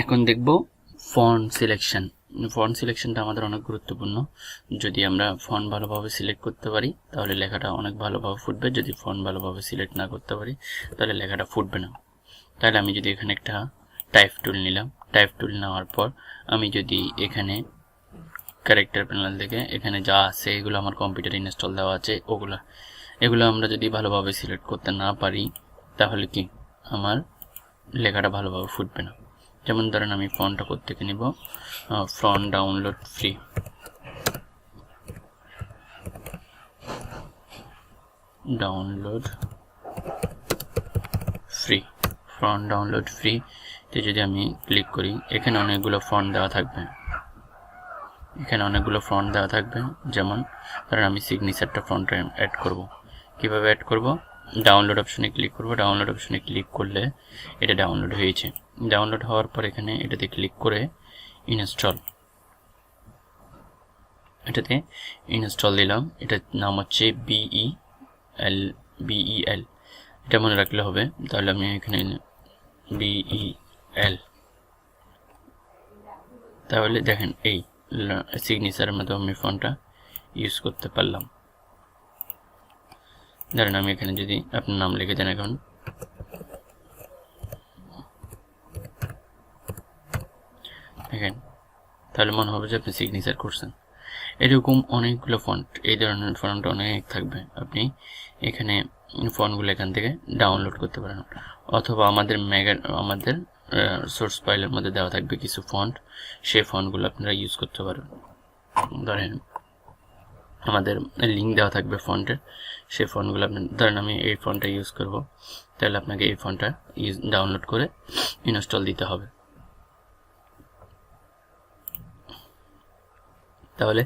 এখন দেখব font selection font সিলেকশনটা আমাদের অনেক গুরুত্বপূর্ণ। যদি আমরা ফন্ট ভালোভাবে সিলেক্ট করতে পারি, তাহলে লেখাটা অনেক ভালোভাবে ফুটবে। যদি ফন্ট ভালোভাবে সিলেক্ট না করতে পারি, তাহলে লেখাটা ফুটবে না। তাহলে আমি যদি এখানে একটা টাইপ টুল নিলাম। টাইপ টুল নেওয়ার পর আমি যদি এখানে ক্যারেক্টার প্যানেল থেকে এখানে যা আছে, এগুলো আমার কম্পিউটার ইনস্টল দেওয়া আছে, ওগুলো, এগুলো আমরা যদি ভালোভাবে সিলেক্ট করতে না পারি, তাহলে কি? আমার লেখাটা ভালোভাবে ফুটবে না। যেমন ধরেন আমি ফন্টটা কোথেকে নিব? Font download free download free font download free তে যদি আমি ক্লিক করি, এখানে অনেকগুলো ফন্ট দেওয়া থাকবে। এখানে অনেকগুলো ফন্ট দেওয়া থাকবে, যেমন ধরেন আমি সিগনেচারটা ফ্রন্টে অ্যাড করব। কীভাবে অ্যাড করব? ডাউনলোড অপশনে ক্লিক করব। ডাউনলোড অপশনে ক্লিক করলে এটা ডাউনলোড হয়েছে। ডাউনলোড হওয়ার পর এখানে এটাতে ক্লিক করে ইনস্টল। এটাতে ইনস্টল দিলাম। এটার নাম হচ্ছে বিই এল বিই এল এটা মনে রাখলে হবে। তাহলে আমি এখানে বিই এল তাহলে দেখেন, এই সিগনেচারের মাধ্যমে আমি ফোনটা ইউজ করতে পারলাম। ধরেন আমি এখানে যদি আপনার নাম লিখে দেন এখন দেখেন তাহলে মনে হবে যে আপনি সিগনেচার করছেন। এরকম অনেকগুলো ফন্ট এই ধরনের ফন্ট অনেক থাকবে। আপনি এখানে ফন্টগুলো এখান থেকে ডাউনলোড করতে পারেন। অথবা আমাদের ম্যাগা আমাদের সোর্স ফাইলের মধ্যে দেওয়া থাকবে কিছু ফন্ট সেই ফন্টগুলো আপনারা ইউজ করতে পারবেন। ধরেন, আমাদের লিঙ্ক দেওয়া থাকবে ফন্টের সেই ফন্টগুলো আপনি ধরেন আমি এই ফন্টটা ইউজ করব, তাহলে আপনাকে এই ফন্টটা ইউজ ডাউনলোড করে ইনস্টল দিতে হবে। তাহলে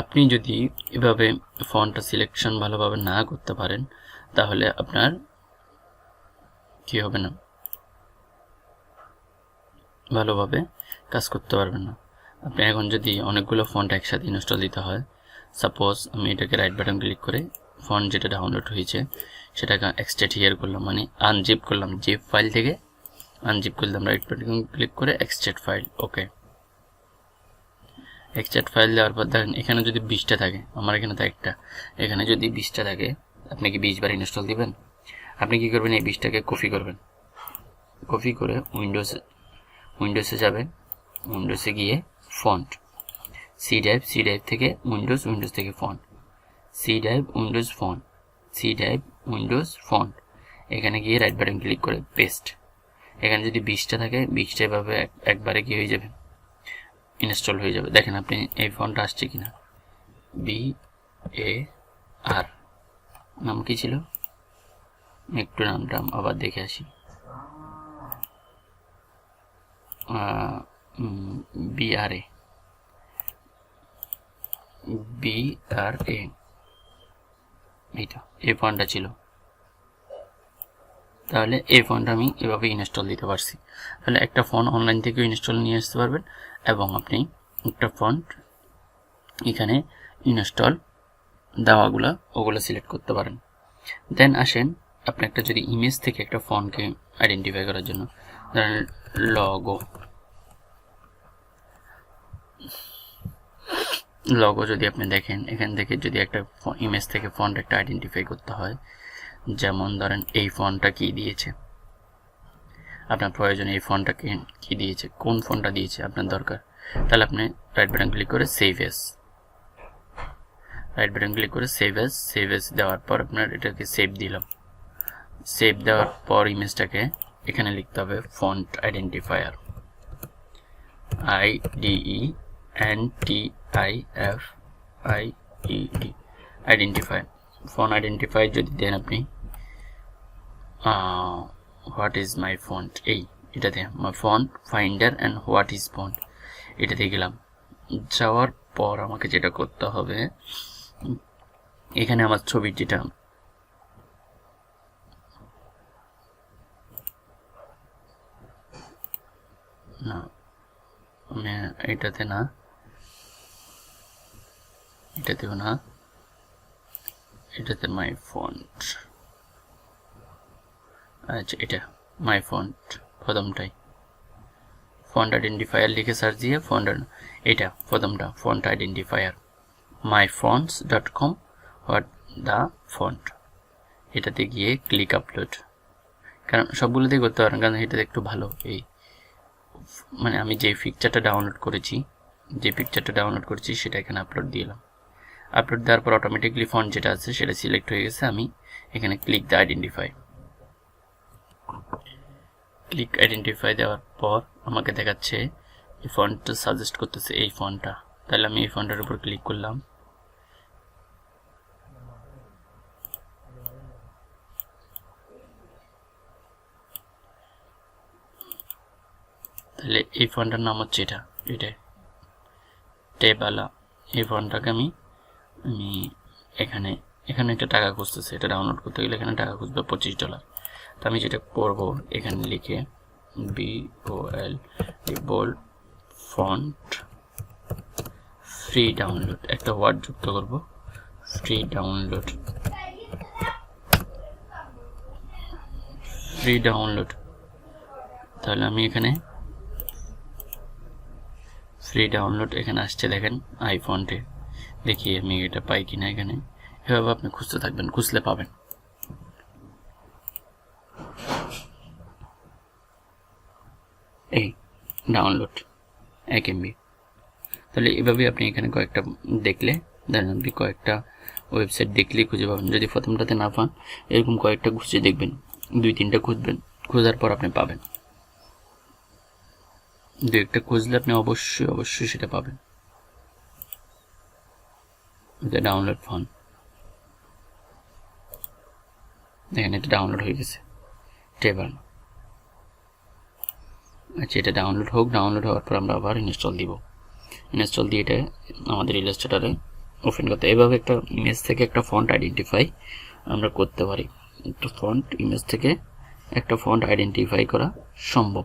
আপনি যদি এভাবে ফন্টটা সিলেকশন ভালোভাবে না করতে পারেন, তাহলে আপনার কি হবে না? ভালোভাবে কাজ করতে পারবেন না। আপনি এখন যদি অনেকগুলো ফন্ট একসাথে ইনস্টল দিতে হয় সাপোজ আমি এটাকে রাইট বাটন ক্লিক করে ফন্ট যেটা ডাউনলোড হয়েছে, সেটাকে এক্সট্রেট হিয়ার করলাম মানে আনজিপ করলাম জিপ ফাইল থেকে আনজিপ করলাম রাইট বাটন ক্লিক করে extract file okay extract file দেওয়ার পর দেখেন, এখানে যদি বিশটা থাকে, আমার এখানে তো একটা, এখানে যদি বিশটা থাকে, আপনি কি বিশ বার ইনস্টল দিবেন? আপনি কি করবেন, এই বিশটাকে কপি করবেন। কপি করে উইন্ডোজে উইন্ডোজে যাবেন উইন্ডোজে গিয়ে font C drive C drive থেকে উইন্ডোজ উইন্ডোজ থেকে font C drive Windows font C drive Windows font এখানে গিয়ে রাইট বাটন ক্লিক করে পেস্ট এখানে যদি বিশটা থাকে, বিশটা এভাবে একবারে কি হয়ে যাবে? ইনস্টল হয়ে যাবে। দেখেন আপনি এই ফন্টটা আসছে কিনা। বি এ আর নাম কি ছিল? একটু নামটা আবার দেখে আসি। বি আর এ বি আর এ এইটা, এই ফন্টটা ছিল। তাহলে এই ফন্ট আমি এভাবে ইনস্টল দিতে পারছি। তাহলে একটা ফোন অনলাইন থেকে ইনস্টল নিয়ে আসতে পারবেন এবং আপনি একটা ফন্ট এখানে ইনস্টল দেওয়াগুলো, ওগুলো সিলেক্ট করতে পারেন। দেন আসেন, আপনি একটা যদি ইমেজ থেকে একটা ফোনকে আইডেন্টিফাই করার জন্য, ধরেন লগো লগো যদি আপনি দেখেন, এখান থেকে যদি একটা ইমেজ থেকে ফন্ট একটা আইডেন্টিফাই করতে হয় যেমন ধরেন এই ফন্টটা কি দিয়েছে? আপনার প্রয়োজন এই ফোনটা কি দিয়েছে? কোন ফোনটা দিয়েছে আপনার দরকার? তাহলে আপনি রাইট বাটন ক্লিক করে save as right button click করে সেভ এস সেভ এস দেওয়ার পর আপনার এটাকে সেভ দিলাম। সেভ দেওয়ার পর ইমেজটাকে এখানে লিখতে হবে font identifier I D E N T I F I E D identify font identify যদি দেন আপনি হোয়াট ইজ মাই ফন্ট এই, এটাতে my font finder and what is font এটাতে গেলাম। যাওয়ার পর আমাকে যেটা করতে হবে, এখানে আমার ছবির যেটা, না, আমি এটাতে না, এটাতেও না, এটাতে মাই ফন্ট আচ্ছা এটা মাই ফন্ট প্রথমটাই। ফন্ট আইডেন্টিফায়ার লিখে সার্চ দিয়ে ফন্ট এটা প্রথমটা font identifier my fonts dot com what the font এটাতে গিয়ে ক্লিক আপলোড কারণ সবগুলোতেই করতে পারেন, কারণ এটাতে একটু ভালো, এই মানে আমি যে পিকচারটা ডাউনলোড করেছি, যে পিকচারটা ডাউনলোড করেছি, সেটা এখানে আপলোড দিলাম। আপলোড দেওয়ার পর অটোমেটিকলি ফন্ট যেটা আছে, সেটা সিলেক্ট হয়ে গেছে, আমি এখানে click the identify click identify দেওয়ার পর আমাকে দেখাচ্ছে এই ফন্টটা সাজেস্ট করতেছে এই ফন্টটা। তাহলে আমি এই ফন্টটার উপর ক্লিক করলাম। তাহলে এই ফন্টটার নাম হচ্ছে এটা এটা। টেবালা এই ফন্টটাকে আমি আমি এখানে এখানে একটা টাকা খুঁজতেছে, এটা ডাউনলোড করতে গেলে এখানে টাকা খুঁজবে পঁচিশ ডলার তো আমি যেটা করব এখানে লিখে B O L bold font free download একটা ওয়ার্ড যুক্ত করব ফ্রি ডাউনলোড ফ্রি ডাউনলোড তাহলে আমি এখানে ফ্রি ডাউনলোড এখানে আসছে দেখেন আইফোনটে দেখি আমি এটা পাই কিনা এখানে এভাবে আপনি খুঁজতে থাকবেন, খুঁজলে পাবেন। এই ডাউনলোড এক এমবি তাহলে এভাবে আপনি এখানে কয়েকটা দেখলে, দেন আপনি কয়েকটা ওয়েবসাইট দেখলেই খুঁজে পাবেন। যদি প্রথমটাতে না পান, এরকম কয়েকটা খুঁজে দেখবেন, দুই তিনটা খুঁজবেন, খোঁজার পর আপনি পাবেন। দু একটা খুঁজলে আপনি অবশ্যই অবশ্যই সেটা পাবেন। ডাউনলোড ফোন দেখেন এটা ডাউনলোড হয়ে গেছে। টেবল। আচ্ছা এটা ডাউনলোড হোক ডাউনলোড হওয়ার পর আমরা আবার ইনস্টল দিব। ইনস্টল দিয়ে এটা আমাদের ইলাস্ট্রেটারে ওপেন করতে। এভাবে একটা ইমেজ থেকে একটা ফন্ট আইডেন্টিফাই আমরা করতে পারি। একটা ফন্ট ইমেজ থেকে একটা ফন্ট আইডেন্টিফাই করা সম্ভব।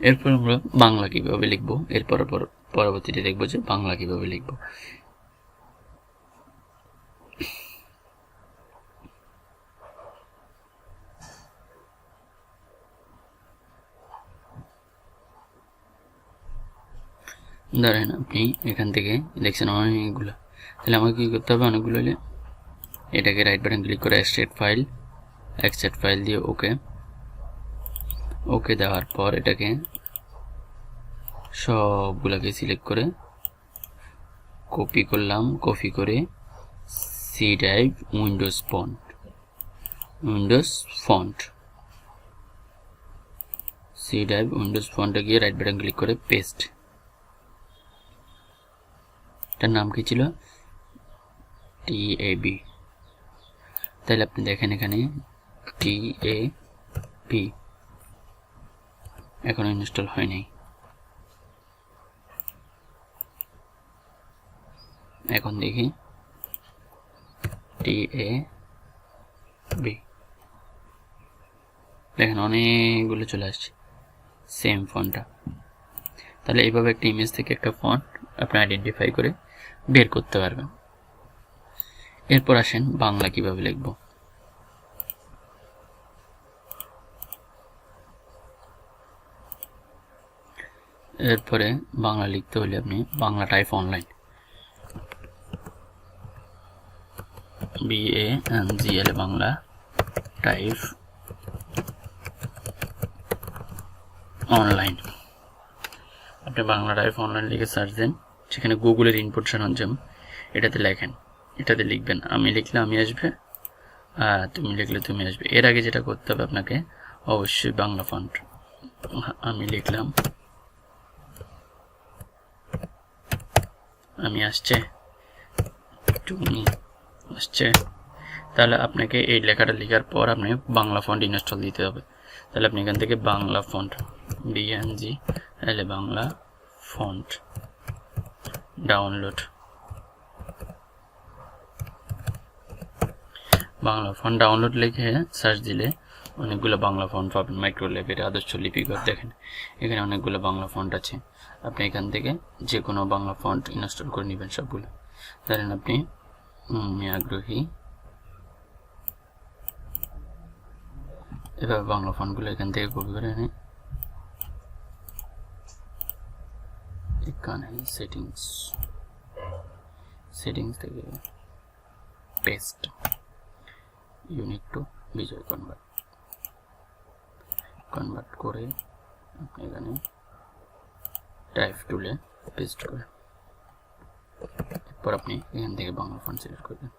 এরপর আমরা বাংলা কীভাবে লিখব? এরপর পরবর্তীতে দেখব যে বাংলা কীভাবে লিখব। ধরেন আপনি এখান থেকে দেখছেন অনেকগুলো তাহলে আমাকে কী করতে হবে? অনেকগুলো হলে এটাকে রাইট বাটন ক্লিক করে এক্সট্রেট ফাইল এক্সট্রেট ফাইল দিয়ে ওকে ওকে দেওয়ার পর এটাকে সবগুলোকে সিলেক্ট করে কপি করলাম। কপি করে C drive Windows font Windows font C drive Windows ফন্টে গিয়ে রাইট বাটন ক্লিক করে পেস্ট এটার নাম কি ছিল? T A B. তাহলে আপনি দেখেন এখানে, টি এ বি। এখনও ইনস্টল হয়নি এখন দেখি, টি এ বি। দেখেন অনেকগুলো চলে আসছে সেম ফোনটা তাহলে এইভাবে একটা ইমেজ থেকে একটা ফন্ট আপনি আইডেন্টিফাই করে বের করতে পারবেন এরপর আসেন বাংলা কীভাবে লিখব? এরপরে বাংলা লিখতে হলে আপনি Bangla type online B A G L Bangla type online আপনি বাংলা টাইপ অনলাইন লিখে সার্চ দেন। সেখানে গুগলের ইনপুট সরঞ্জাম এটাতে লেখেন। এটাতে লিখবেন, আমি লিখলে আমি আসবে, আর তুমি লিখলে তুমি আসবে। এর আগে যেটা করতে হবে আপনাকে, অবশ্যই বাংলা ফন্ট আমি লিখলাম, আমি আসছে, তুমি আসছে। তাহলে আপনাকে এই লেখাটা লেখার পর আপনি বাংলা ফন্ট ইনস্টল দিতে হবে। তাহলে আপনি এখান থেকে বাংলা ফন্ট বিএনজি তাহলে Bangla font download. Bangla font download লিখে সার্চ দিলে অনেকগুলো বাংলা ফন্ট পাবেন মাইক্রো লেভের আদর্শ লিপিকর দেখেন। এখানে অনেকগুলো বাংলা ফন্ট আছে। আপনি এখান থেকে যে কোনো বাংলা ফন্ট ইনস্টল করে নেবেন সবগুলো। ধরেন আপনি আগ্রহী। এভাবে বাংলা ফন্টগুলো এখান থেকে কপি করে এনে এখানে সেটিংস সেটিংস থেকে paste unit to Bijoy convert convert করে আপনি এখানে টাইপ টুলে পেস্ট করে এরপর আপনি এখান থেকে বাংলা ফন্ট সিলেক্ট করবেন।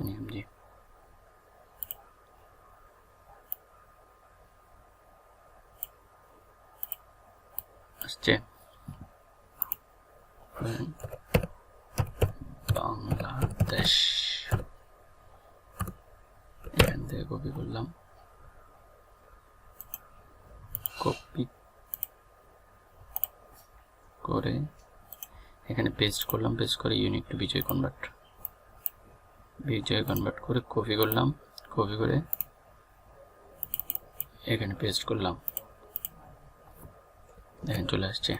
নিয়ম জি আসছে। বাংলাদেশ। এখান থেকে কপি করলাম। কপি করে এখানে পেস্ট করলাম পেস্ট করে unit to Bijoy convert Bijoy convert করে কপি করলাম কপি করে এখানে পেস্ট করলাম। দেখেন চলে আসছে।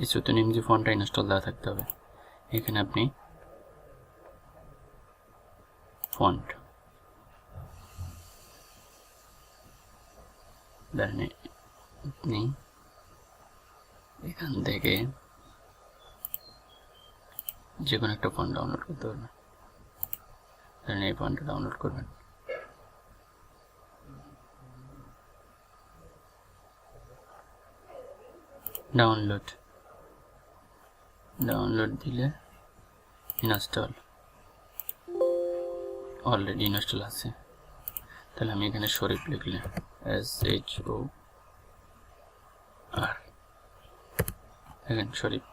এই সুতনিম যে ফন্টটা ইনস্টল দেওয়া থাকতে হবে। এখানে আপনি ফন্ট আপনি এখান থেকে যে কোনো একটা ফন্ট ডাউনলোড করতে পারবেন। এই ফন্টটা ডাউনলোড করবেন। ডাউনলোড ডাউনলোড দিলে ইনস্টল অলরেডি ইনস্টল আছে। তাহলে আমি এখানে শরীফ লিখলে এস এইচ ও আর এখানে শরীফ।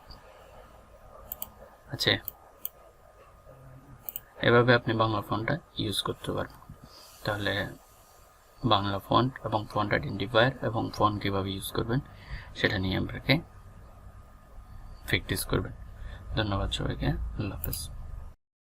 আছে এভাবে আপনি বাংলা ফোনটা ইউজ করতে পারবেন। তাহলে বাংলা ফন্ট এবং ফন্ট আইডেন্টিফায়ার এবং ফন্ট কীভাবে ইউজ করবেন সেটা নিয়ে আপনাকে প্র্যাকটিস করবেন। ধন্যবাদ সবাইকে। আল্লাহ হাফেজ।